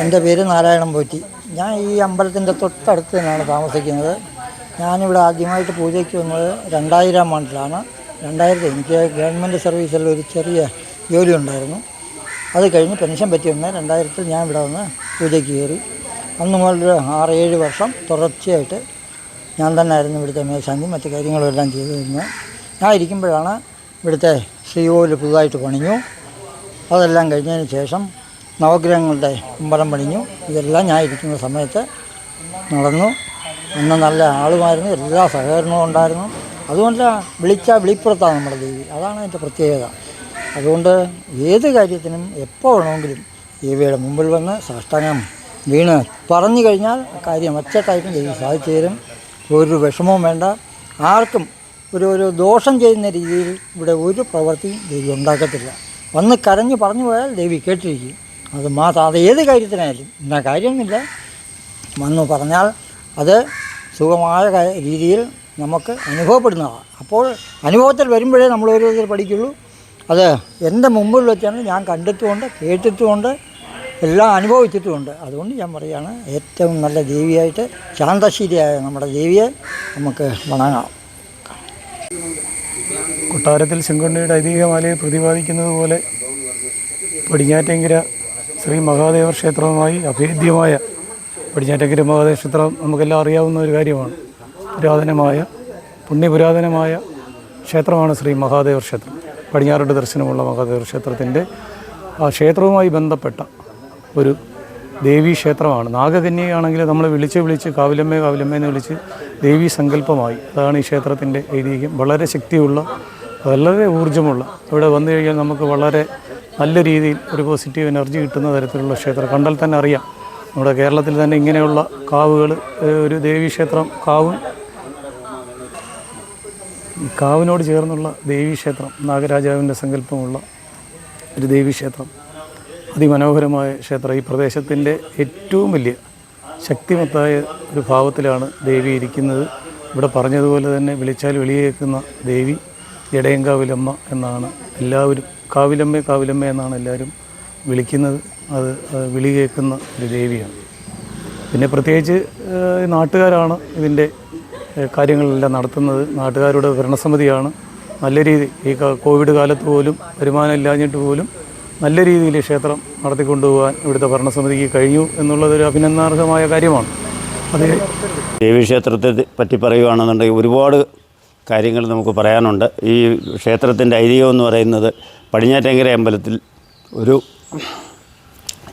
എന്റെ പേര് നാരായണൻ പോറ്റി. ഞാൻ ഈ അമ്പലത്തിന്റെ തൊട്ടടുത്ത് തന്നെയാണ് താമസിക്കുന്നത്. ഞാനിവിടെ ആദ്യമായിട്ട് പൂജയ്ക്ക് വന്നത് രണ്ടായിരം ആണ്ടിലാണ് രണ്ടായിരത്തി എനിക്ക് ഗവൺമെന്റ് സർവീസിൽ ഒരു ചെറിയ ജോലി ഉണ്ടായിരുന്നു. അത് കഴിഞ്ഞ് പെൻഷൻ പറ്റി വന്ന് രണ്ടായിരത്തിൽ ഞാൻ ഇവിടെ വന്ന് പൂജയ്ക്ക് കയറി. അന്ന് മുതൽ ആറ് ഏഴ് വർഷം തുടർച്ചയായിട്ട് ഞാൻ തന്നെ ആയിരുന്നു ഇവിടുത്തെ മേശാന്തി മറ്റു കാര്യങ്ങളും എല്ലാം ചെയ്തു തരുന്നത്. ഞാൻ ഇരിക്കുമ്പോഴാണ് ഇവിടുത്തെ ശ്രീകോവിൽ പുതുതായിട്ട് പണിഞ്ഞു. അതെല്ലാം കഴിഞ്ഞതിന് ശേഷം നവഗ്രഹങ്ങളുടെ അമ്പലം പണിഞ്ഞു. ഇതെല്ലാം ഞാൻ ഇരിക്കുന്ന സമയത്ത് നടന്നു. അന്ന് നല്ല ആളുമായിരുന്നു എല്ലാ സഹകരണവും ഉണ്ടായിരുന്നു. അതുകൊണ്ട് വിളിച്ചാൽ വിളിപ്പുറത്താണ് നമ്മുടെ ദേവി. അതാണ് അതിന്റെ പ്രത്യേകത. അതുകൊണ്ട് ഏത് കാര്യത്തിനും എപ്പോൾ വേണമെങ്കിലും ദേവിയുടെ മുമ്പിൽ വന്ന് സാഷ്ടാംഗം വീണ് പറഞ്ഞു കഴിഞ്ഞാൽ കാര്യം ഒറ്റക്കായിട്ടും ദേവി സാധിച്ചു തരും. ഒരു വിഷമവും വേണ്ട. ആർക്കും ഒരു ഒരു ദോഷം ചെയ്യുന്ന രീതിയിൽ ഇവിടെ ഒരു പ്രവൃത്തിയും ദേവി ഉണ്ടാക്കത്തില്ല. വന്ന് കരഞ്ഞ് പറഞ്ഞു പോയാൽ ദേവി കേട്ടിരിക്കും. അത് മാത്രം അത് ഏത് കാര്യത്തിനായാലും. ഇന്ന കാര്യമൊന്നുമില്ല. വന്നു പറഞ്ഞാൽ അത് സുഖമായ രീതിയിൽ നമുക്ക് അനുഭവപ്പെടുന്നതാണ്. അപ്പോൾ അനുഭവത്തിൽ വരുമ്പോഴേ നമ്മൾ ഓരോ ഇതിൽ പഠിക്കുള്ളൂ. അത് എന്റെ മുമ്പിൽ വെച്ചാണ് ഞാൻ കണ്ടിട്ടുമുണ്ട് കേട്ടിട്ടുമുണ്ട് എല്ലാം അനുഭവിച്ചിട്ടുമുണ്ട്. അതുകൊണ്ട് ഞാൻ പറയുകയാണ് ഏറ്റവും നല്ല ദേവിയായിട്ട് ശാന്തശീലിയായ നമ്മുടെ ദേവിയെ നമുക്ക് വണങ്ങാം. കൊട്ടാരത്തിൽ ശങ്കുണ്ണിയുടെ ഐതിഹ്യമാലയെ പ്രതിപാദിക്കുന്നത് പോലെ പടിഞ്ഞാറ്റങ്കര ശ്രീ മഹാദേവ ക്ഷേത്രവുമായി അഭേദ്യമായ പടിഞ്ഞാറ്റക്കര മഹാദേവ ക്ഷേത്രം നമുക്കെല്ലാം അറിയാവുന്ന ഒരു കാര്യമാണ്. പുരാതനമായ പുണ്യപുരാതനമായ ക്ഷേത്രമാണ് ശ്രീ മഹാദേവ ക്ഷേത്രം. പടിഞ്ഞാറോട്ട് ദർശനമുള്ള മഹാദേവ ക്ഷേത്രത്തിന്റെ ആ ക്ഷേത്രവുമായി ബന്ധപ്പെട്ട ഒരു ദേവീ ക്ഷേത്രമാണ്. നാഗകന്യയാണെങ്കിൽ നമ്മൾ വിളിച്ച് വിളിച്ച് കാവിലമ്മേ കാവിലമ്മേ എന്ന് വിളിച്ച് ദേവീ സങ്കല്പമായി. അതാണ് ഈ ക്ഷേത്രത്തിന്റെ ഐതിഹ്യം. വളരെ ശക്തിയുള്ള വളരെ ഊർജമുള്ള. ഇവിടെ വന്നു കഴിഞ്ഞാൽ നമുക്ക് വളരെ നല്ല രീതിയിൽ ഒരു പോസിറ്റീവ് എനർജി കിട്ടുന്ന തരത്തിലുള്ള ക്ഷേത്രം. കണ്ടാൽ തന്നെ അറിയാം. നമ്മുടെ കേരളത്തിൽ തന്നെ ഇങ്ങനെയുള്ള കാവുകൾ ഒരു ദേവീക്ഷേത്രം കാവും കാവിനോട് ചേർന്നുള്ള ദേവീക്ഷേത്രം നാഗരാജാവിന്റെ സങ്കല്പമുള്ള ഒരു ദേവീക്ഷേത്രം അതിമനോഹരമായ ക്ഷേത്രം. ഈ പ്രദേശത്തിന്റെ ഏറ്റവും വലിയ ശക്തിമത്തായ ഒരു ഭാവത്തിലാണ് ദേവി ഇരിക്കുന്നത്. ഇവിടെ പറഞ്ഞതുപോലെ തന്നെ വിളിച്ചാൽ വെളിയേക്കുന്ന ദേവി ജടയങ്കാവിലമ്മ എന്നാണ് എല്ലാവരും കാവിലമ്മ കാവിലമ്മ എന്നാണ് എല്ലാവരും വിളിക്കുന്നത്. അത് വിളി കേൾക്കുന്ന ഒരു ദേവിയാണ്. പിന്നെ പ്രത്യേകിച്ച് നാട്ടുകാരാണ് ഇതിന്റെ കാര്യങ്ങളെല്ലാം നടത്തുന്നത്. നാട്ടുകാരുടെ ഭരണസമിതിയാണ്. നല്ല രീതി ഈ കോവിഡ് കാലത്ത് പോലും വരുമാനം ഇല്ലാഞ്ഞിട്ട് പോലും നല്ല രീതിയിൽ ക്ഷേത്രം നടത്തിക്കൊണ്ടുപോകാൻ ഇവിടുത്തെ ഭരണസമിതിക്ക് കഴിഞ്ഞു എന്നുള്ളതൊരു അഭിനന്ദനാർഹമായ കാര്യമാണ്. അത് ദേവീക്ഷേത്രത്തെ പറ്റി പറയുകയാണെന്നുണ്ടെങ്കിൽ ഒരുപാട് കാര്യങ്ങൾ നമുക്ക് പറയാനുണ്ട്. ഈ ക്ഷേത്രത്തിന്റെ ഐതിഹ്യം എന്ന് പറയുന്നത് പടിഞ്ഞാറ്റങ്കര അമ്പലത്തിൽ ഒരു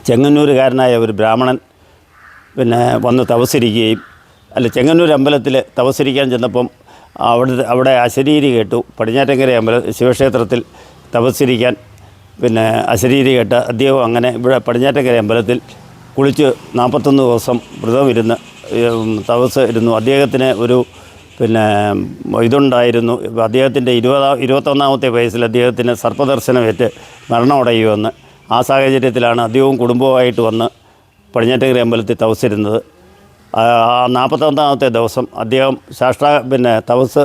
ചെങ്ങന്നൂരുകാരനായ ഒരു ബ്രാഹ്മണൻ പിന്നെ വന്ന് തപസ്സിരിക്കുകയും അല്ല ചെങ്ങന്നൂർ അമ്പലത്തിൽ തപസ്സിരിക്കാൻ ചെന്നപ്പം അവിടെ അവിടെ അശരീരി കേട്ടു. പടിഞ്ഞാറ്റങ്കര അമ്പല ശിവക്ഷേത്രത്തിൽ തപസ്സിരിക്കാൻ പിന്നെ അശരീരി കേട്ട് അദ്ദേഹം അങ്ങനെ ഇവിടെ പടിഞ്ഞാറ്റങ്കര അമ്പലത്തിൽ കുളിച്ച് നാൽപ്പത്തൊന്ന് ദിവസം വ്രതം ഇരുന്ന് തപസ് ഇരുന്നു. അദ്ദേഹത്തിന് ഒരു പിന്നെ ഇതുണ്ടായിരുന്നു. അദ്ദേഹത്തിന്റെ ഇരുപതാ ഇരുപത്തൊന്നാമത്തെ വയസ്സിൽ അദ്ദേഹത്തിന് സർപ്പദർശനമേറ്റ് മരണമടയുമെന്ന് ആ സാഹചര്യത്തിലാണ് അദ്ദേഹവും കുടുംബവുമായിട്ട് വന്ന് പടിഞ്ഞാറ്റങ്കര അമ്പലത്തിൽ തവസിരുന്നത് ആ നാൽപ്പത്തൊന്നാമത്തെ ദിവസം അദ്ദേഹം ശാസ്ത്ര പിന്നെ തപസ്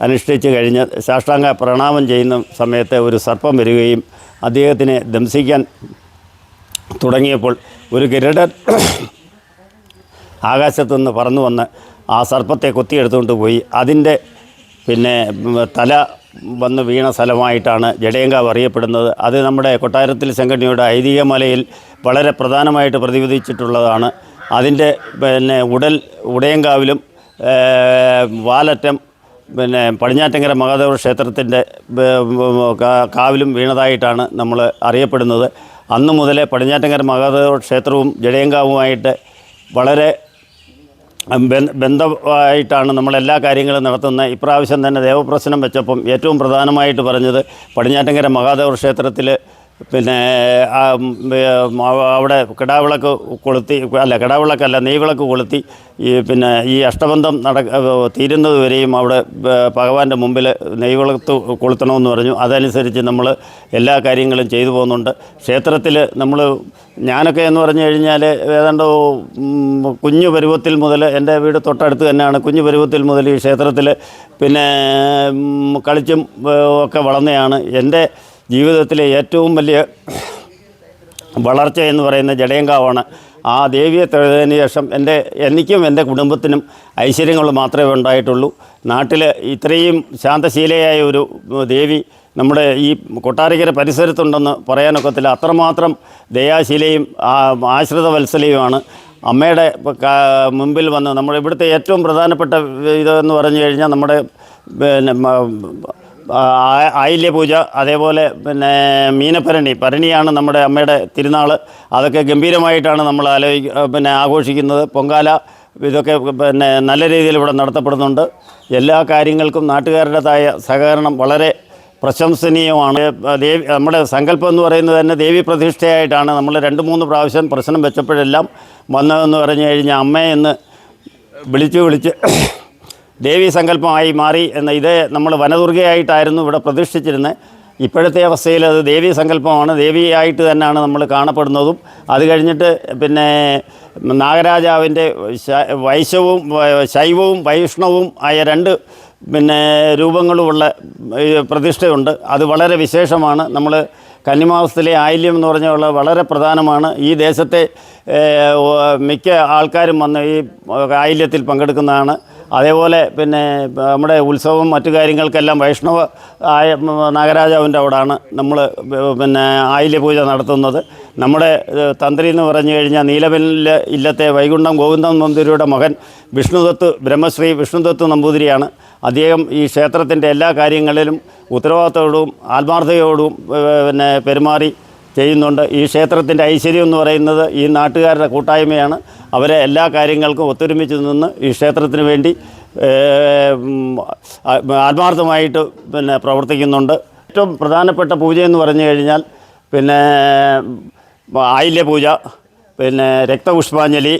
അനുഷ്ഠിച്ച് കഴിഞ്ഞ് ശാസ്ത്രാംഗ പ്രണാമം ചെയ്യുന്ന സമയത്ത് ഒരു സർപ്പം വരികയും അദ്ദേഹത്തിനെ ദംസിക്കാൻ തുടങ്ങിയപ്പോൾ ഒരു കിരീടൻ ആകാശത്തുനിന്ന് പറന്നു വന്ന് ആ സർപ്പത്തെ കൊത്തിയെടുത്തുകൊണ്ട് പോയി. അതിന്റെ പിന്നെ തല വന്ന് വീണ സ്ഥലമായിട്ടാണ് ജഡയങ്കാവ് അറിയപ്പെടുന്നത്. അത് നമ്മുടെ കൊട്ടാരത്തിൽ സംഘടനയുടെ ഐതിഹ്യമലയിൽ വളരെ പ്രധാനമായിട്ട് പ്രതിവിധിച്ചിട്ടുള്ളതാണ്. അതിന്റെ പിന്നെ ഉടൽ ഉടയങ്കാവിലും വാലറ്റം പിന്നെ പടിഞ്ഞാറ്റങ്കര മഹാദേവ ക്ഷേത്രത്തിന്റെ കാവിലും വീണതായിട്ടാണ് നമ്മൾ അറിയപ്പെടുന്നത്. അന്നു മുതലേ പടിഞ്ഞാറ്റങ്കര മഹാദേവ ക്ഷേത്രവും ജഡയങ്കാവുമായിട്ട് വളരെ ബന്ധമായിട്ടാണ് നമ്മൾ എല്ലാ കാര്യങ്ങളും നടത്തുന്നത് ഇപ്രാവശ്യം തന്നെ ദേവപ്രശ്നം വെച്ചപ്പം ഏറ്റവും പ്രധാനമായിട്ട് പറഞ്ഞത് പടിഞ്ഞാറ്റങ്കര മഹാദേവ ക്ഷേത്രത്തിൽ പിന്നെ അവിടെ കിടാവിളക്ക് കൊളുത്തി അല്ല കിടാവിളക്കല്ല നെയ്വിളക്ക് കൊളുത്തി ഈ പിന്നെ ഈ അഷ്ടബന്ധം നട തീരുന്നത് വരെയും അവിടെ ഭഗവാന്റെ മുമ്പിൽ നെയ്വിളക്ക് കൊളുത്തണമെന്ന് പറഞ്ഞു. അതനുസരിച്ച് നമ്മൾ എല്ലാ കാര്യങ്ങളും ചെയ്തു പോകുന്നുണ്ട്. ക്ഷേത്രത്തിൽ നമ്മൾ ഞാനൊക്കെ എന്ന് പറഞ്ഞു കഴിഞ്ഞാൽ ഏതാണ്ട് കുഞ്ഞു പരുവത്തിൽ മുതൽ എന്റെ വീട് തൊട്ടടുത്ത് തന്നെയാണ്. കുഞ്ഞു പരുവത്തിൽ മുതൽ ഈ ക്ഷേത്രത്തിൽ പിന്നെ കളിച്ചും ഒക്കെ വളർന്നതാണ് എന്റെ ജീവിതത്തിലെ ഏറ്റവും വലിയ വളർച്ച എന്ന് പറയുന്ന ജടയങ്കാവാണ്. ആ ദേവിയെ തെളിഞ്ഞതിന് ശേഷം എന്റെ എനിക്കും എന്റെ കുടുംബത്തിനും ഐശ്വര്യങ്ങൾ മാത്രമേ ഉണ്ടായിട്ടുള്ളൂ. നാട്ടിൽ ഇത്രയും ശാന്തശീലയായ ഒരു ദേവി നമ്മുടെ ഈ കൊട്ടാരക്കര പരിസരത്തുണ്ടെന്ന് പറയാനൊക്കത്തില്ല. അത്രമാത്രം ദയാശീലയും ആശ്രിത വത്സലയുമാണ് അമ്മയുടെ മുമ്പിൽ വന്ന് നമ്മുടെ ഇവിടുത്തെ ഏറ്റവും പ്രധാനപ്പെട്ട ഇതെന്ന് പറഞ്ഞു കഴിഞ്ഞാൽ നമ്മുടെ പിന്നെ ആയില്യ പൂജ അതേപോലെ പിന്നെ മീനപ്പരണി ഭരണിയാണ് നമ്മുടെ അമ്മയുടെ തിരുനാൾ അതൊക്കെ ഗംഭീരമായിട്ടാണ് നമ്മൾ ആലോചിക്ക പിന്നെ ആഘോഷിക്കുന്നത്. പൊങ്കാല ഇതൊക്കെ പിന്നെ നല്ല രീതിയിൽ ഇവിടെ നടത്തപ്പെടുന്നുണ്ട്. എല്ലാ കാര്യങ്ങൾക്കും നാട്ടുകാരുടേതായ സഹകരണം വളരെ പ്രശംസനീയമാണ്. ദേവി നമ്മുടെ സങ്കല്പം എന്ന് പറയുന്നത് തന്നെ ദേവി പ്രതിഷ്ഠയായിട്ടാണ്. നമ്മൾ രണ്ട് മൂന്ന് പ്രാവശ്യം പ്രശ്നം വെച്ചപ്പോഴെല്ലാം വന്നതെന്ന് പറഞ്ഞു കഴിഞ്ഞാൽ അമ്മയെന്ന് വിളിച്ച് വിളിച്ച് ദേവി സങ്കല്പമായി മാറി എന്ന ഇത് നമ്മൾ വനദുർഗയായിട്ടായിരുന്നു ഇവിടെ പ്രതിഷ്ഠിച്ചിരുന്നത്. ഇപ്പോഴത്തെ അവസ്ഥയിൽ അത് ദേവി സങ്കല്പമാണ്. ദേവിയായിട്ട് തന്നെയാണ് നമ്മൾ കാണപ്പെടുന്നതും. അത് കഴിഞ്ഞിട്ട് പിന്നെ നാഗരാജാവിന്റെ വൈശവും ശൈവവും വൈഷ്ണവും ആയ രണ്ട് പിന്നെ രൂപങ്ങളുമുള്ള പ്രതിഷ്ഠയുണ്ട്. അത് വളരെ വിശേഷമാണ്. നമ്മൾ കന്നിമാസത്തിലെ ആയില്യം എന്ന് പറഞ്ഞുള്ള വളരെ പ്രധാനമാണ്. ഈ ദേശത്തെ മിക്ക ആൾക്കാരും വന്ന് ഈ ആയില്യത്തിൽ പങ്കെടുക്കുന്നതാണ്. അതേപോലെ പിന്നെ നമ്മുടെ ഉത്സവം മറ്റു കാര്യങ്ങൾക്കെല്ലാം വൈഷ്ണവ ആയ നാഗരാജാവിന്റെ അവിടാണ് നമ്മൾ പിന്നെ ആയില്യ പൂജ നടത്തുന്നത്. നമ്മുടെ തന്ത്രി എന്ന് പറഞ്ഞു കഴിഞ്ഞാൽ നീലവനിലെ ഇല്ലത്തെ വൈകുണ്ഠം ഗോവിന്ദൻ നമ്പൂതിരിയുടെ മകൻ വിഷ്ണുദത്ത് ബ്രഹ്മശ്രീ വിഷ്ണുദത്ത് നമ്പൂതിരിയാണ്. അദ്ദേഹം ഈ ക്ഷേത്രത്തിന്റെ എല്ലാ കാര്യങ്ങളിലും ഉത്തരവാദിത്തത്തോടും ആത്മാർത്ഥതയോടും പിന്നെ പെരുമാറി ചെയ്യുന്നുണ്ട്. ഈ ക്ഷേത്രത്തിന്റെ ഐശ്വര്യം എന്ന് പറയുന്നത് ഈ നാട്ടുകാരുടെ കൂട്ടായ്മയാണ്. അവരെ എല്ലാ കാര്യങ്ങൾക്കും ഒത്തൊരുമിച്ച് നിന്ന് ഈ ക്ഷേത്രത്തിന് വേണ്ടി ആത്മാർത്ഥമായിട്ട് പിന്നെ പ്രവർത്തിക്കുന്നുണ്ട്. ഏറ്റവും പ്രധാനപ്പെട്ട പൂജയെന്ന് പറഞ്ഞു കഴിഞ്ഞാൽ പിന്നെ ആയില്യ പൂജ പിന്നെ രക്തപുഷ്പാഞ്ജലി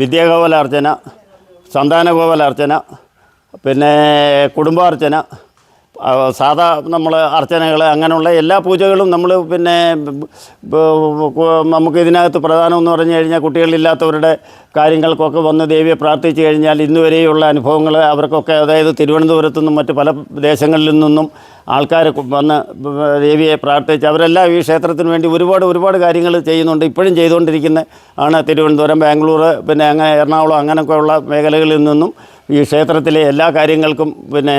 വിദ്യാഗോപാലാർച്ചന സന്താനഗോപാലാർച്ചന പിന്നെ കുടുംബാർച്ചന സാധാ നമ്മൾ അർച്ചനകൾ അങ്ങനെയുള്ള എല്ലാ പൂജകളും നമ്മൾ പിന്നെ നമുക്ക് ഇതിനകത്ത് പ്രധാനം എന്ന് പറഞ്ഞു കഴിഞ്ഞാൽ കുട്ടികളില്ലാത്തവരുടെ കാര്യങ്ങൾക്കൊക്കെ വന്ന് ദേവിയെ പ്രാർത്ഥിച്ചു കഴിഞ്ഞാൽ ഇന്നുവരെയുള്ള അനുഭവങ്ങൾ അവർക്കൊക്കെ അതായത് തിരുവനന്തപുരത്തു നിന്നും മറ്റ് പല ദേശങ്ങളിൽ നിന്നും ആൾക്കാർ വന്ന് ദേവിയെ പ്രാർത്ഥിച്ച് അവരെല്ലാം ഈ ക്ഷേത്രത്തിന് വേണ്ടി ഒരുപാട് ഒരുപാട് കാര്യങ്ങൾ ചെയ്യുന്നുണ്ട്. ഇപ്പോഴും ചെയ്തുകൊണ്ടിരിക്കുന്ന ആണ് തിരുവനന്തപുരം ബാംഗ്ലൂർ പിന്നെ അങ്ങനെ എറണാകുളം അങ്ങനെയൊക്കെയുള്ള മേഖലകളിൽ നിന്നും ഈ ക്ഷേത്രത്തിലെ എല്ലാ കാര്യങ്ങൾക്കും പിന്നെ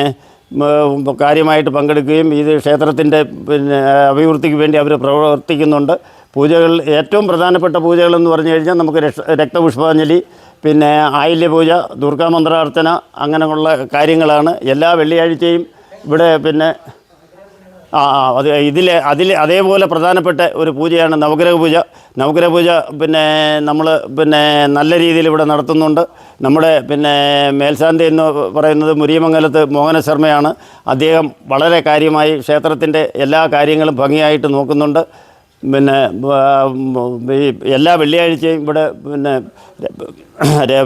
കാര്യമായിട്ട് പങ്കെടുക്കുകയും ഇത് ക്ഷേത്രത്തിന്റെ പിന്നെ അഭിവൃദ്ധിക്ക് വേണ്ടി അവർ പ്രവർത്തിക്കുന്നുണ്ട്. പൂജകൾ ഏറ്റവും പ്രധാനപ്പെട്ട പൂജകളെന്ന് പറഞ്ഞു കഴിഞ്ഞാൽ നമുക്ക് രക്തപുഷ്പാഞ്ജലി പിന്നെ ആയില്യപൂജ ദുർഗാമന്ത്രാർച്ചന അങ്ങനെയുള്ള കാര്യങ്ങളാണ്. എല്ലാ വെള്ളിയാഴ്ചയും ഇവിടെ പിന്നെ അത് ഇതിൽ അതിൽ അതേപോലെ പ്രധാനപ്പെട്ട ഒരു പൂജയാണ് നവഗ്രഹ പൂജ. നവഗ്രഹ പൂജ പിന്നെ നമ്മൾ പിന്നെ നല്ല രീതിയിൽ ഇവിടെ നടത്തുന്നുണ്ട്. നമ്മുടെ പിന്നെ മേൽശാന്തി എന്ന് പറയുന്നത് മുരിയമംഗലത്ത് മോഹന ശർമ്മയാണ്. അദ്ദേഹം വളരെ കാര്യമായി ക്ഷേത്രത്തിന്റെ എല്ലാ കാര്യങ്ങളും ഭംഗിയായിട്ട് നോക്കുന്നുണ്ട്. പിന്നെ ഈ എല്ലാ വെള്ളിയാഴ്ചയും ഇവിടെ പിന്നെ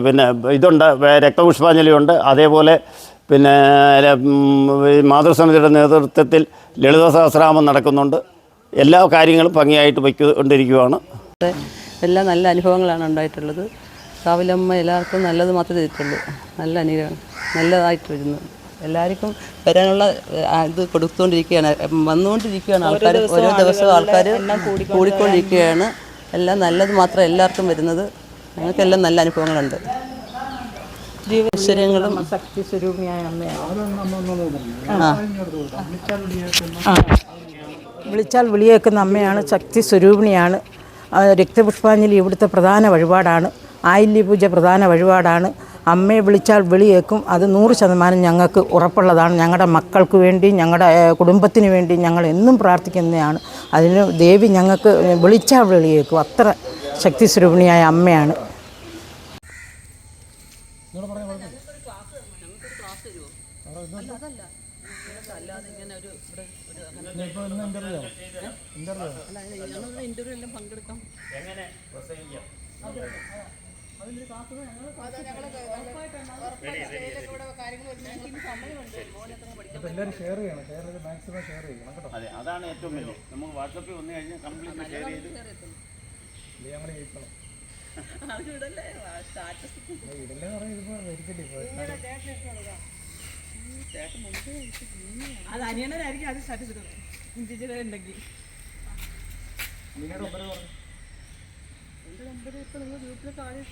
പിന്നെ ഇതുണ്ട് രക്തപുഷ്പാഞ്ജലിയുണ്ട്. അതേപോലെ പിന്നെ മാതൃസമിതിയുടെ നേതൃത്വത്തിൽ ലളിത സഹസ്രാമം നടക്കുന്നുണ്ട്. എല്ലാ കാര്യങ്ങളും ഭംഗിയായിട്ട് വയ്ക്കൊണ്ടിരിക്കുകയാണ് എല്ലാ എല്ലാം നല്ല അനുഭവങ്ങളാണ് ഉണ്ടായിട്ടുള്ളത്. കാവിലമ്മ എല്ലാവർക്കും നല്ലത് മാത്രമേ ചെയ്തിട്ടുള്ളൂ. നല്ല അനുഗ്രഹം നല്ലതായിട്ട് വരുന്നു എല്ലാവർക്കും വരാനുള്ള ഇത് കൊടുത്തുകൊണ്ടിരിക്കുകയാണ്. വന്നുകൊണ്ടിരിക്കുകയാണ് ആൾക്കാർ ഓരോ ദിവസവും ആൾക്കാർ കൂടിക്കൊണ്ടിരിക്കുകയാണ്. എല്ലാം നല്ലത് മാത്രം എല്ലാവർക്കും വരുന്നത്. ഞങ്ങൾക്കെല്ലാം നല്ല അനുഭവങ്ങളുണ്ട്. ഐശ്വര്യങ്ങളും ശക്തി സ്വരൂപിയായ അമ്മയാണ്. വിളിച്ചാൽ വിളിയേക്കുന്ന അമ്മയാണ് ശക്തി സ്വരൂപിണിയാണ്. രക്തപുഷ്പാഞ്ജലി ഇവിടുത്തെ പ്രധാന വഴിപാടാണ്. ആയില്യ പൂജ പ്രധാന വഴിപാടാണ്. അമ്മയെ വിളിച്ചാൽ വിളിയേക്കും. അത് നൂറ് ശതമാനം ഞങ്ങൾക്ക് ഉറപ്പുള്ളതാണ്. ഞങ്ങളുടെ മക്കൾക്ക് വേണ്ടി ഞങ്ങളുടെ കുടുംബത്തിന് വേണ്ടി ഞങ്ങൾ എന്നും പ്രാർത്ഥിക്കുന്നതാണ്. അതിന് ദേവി ഞങ്ങൾക്ക് വിളിച്ചാൽ വിളിയേക്കും. അത്ര ശക്തി സ്വരൂപിണിയായ അമ്മയാണ്. അതെ. അതാണ് ഏറ്റവും വലിയ. നമുക്ക് വാട്സപ്പിൽ വന്നു കഴിഞ്ഞാൽ കംപ്ലീറ്റ് ഷെയർ ചെയ്ത് അത് അനിയണനായിരിക്കും അത് സ്റ്റാറ്റസ് ഇടുന്നത്. ഉണ്ടെങ്കിൽ ഇത്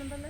എന്താണ്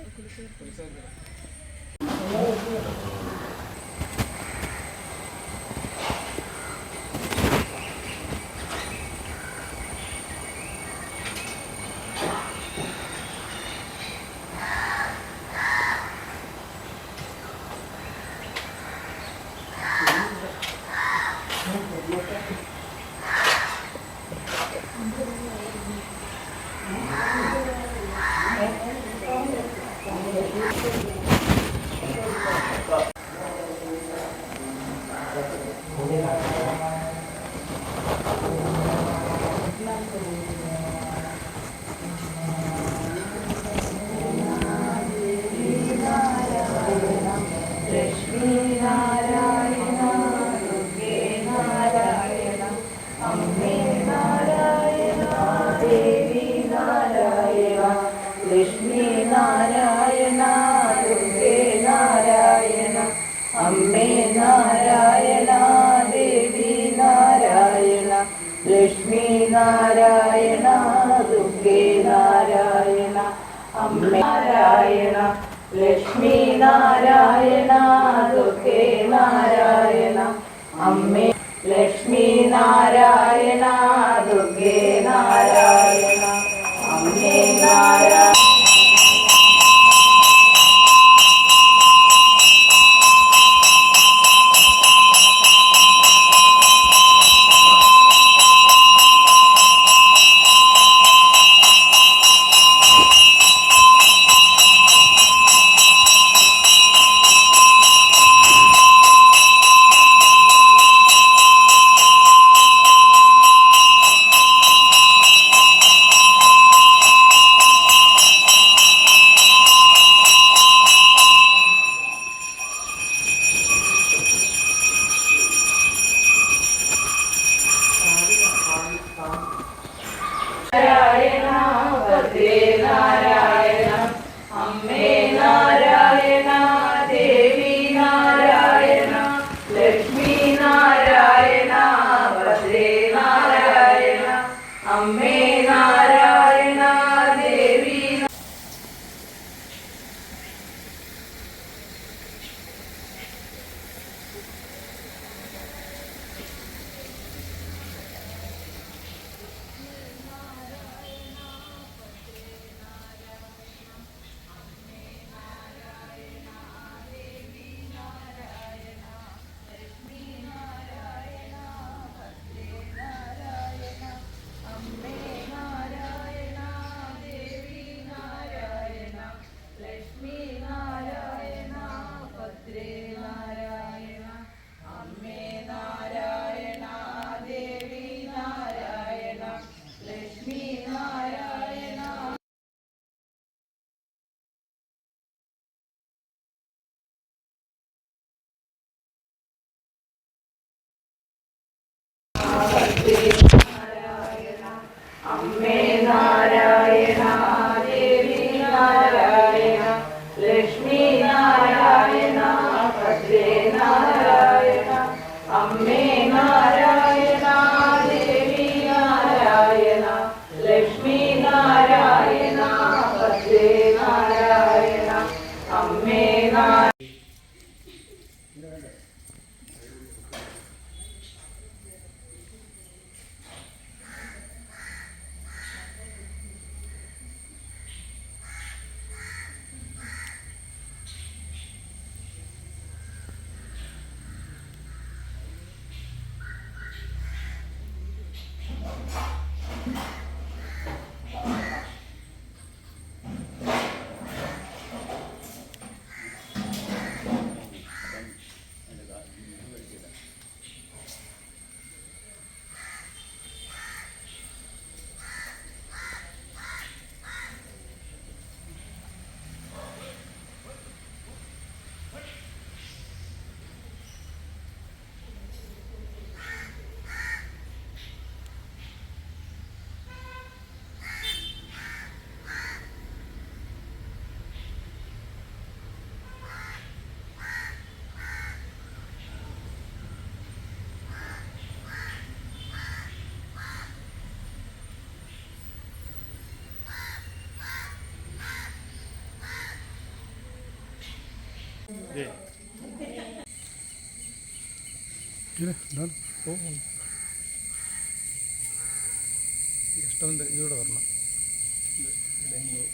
ഇഷ്ടമുണ്ട്. ഇതോടെ വരണം.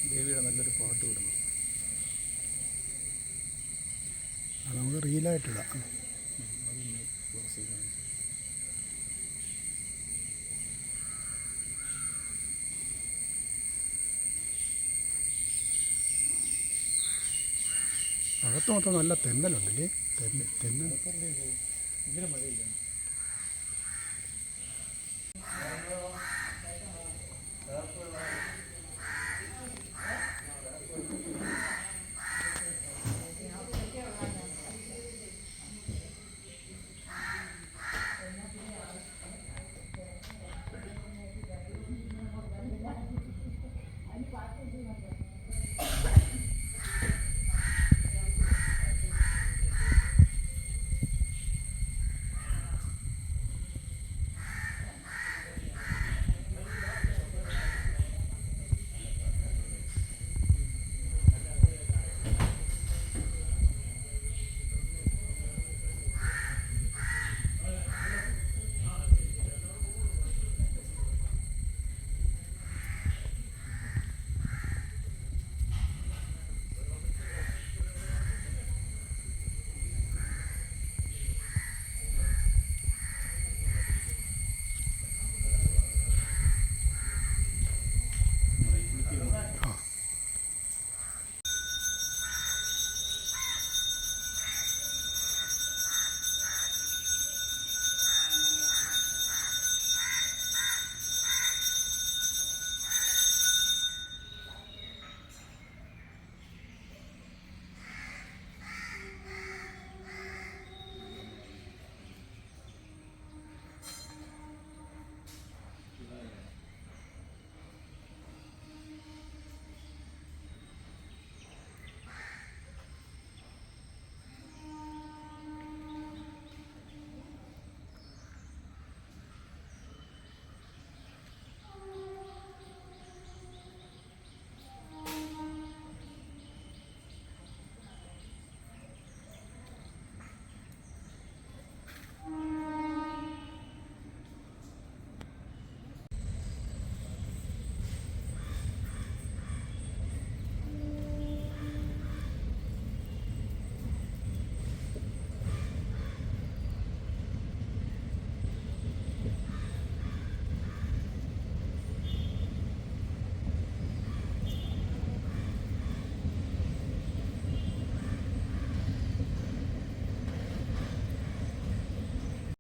ദേവിയുടെ നല്ലൊരു പാട്ട് വിടണം. നമുക്ക് റീലായിട്ടിടാം. അതൊന്ന് ക്ലോസ് ചെയ്ത് അകത്ത് മൊത്തം നല്ല തെന്നലുണ്ടല്ലേ? തെന്നൽ തെന്നൽ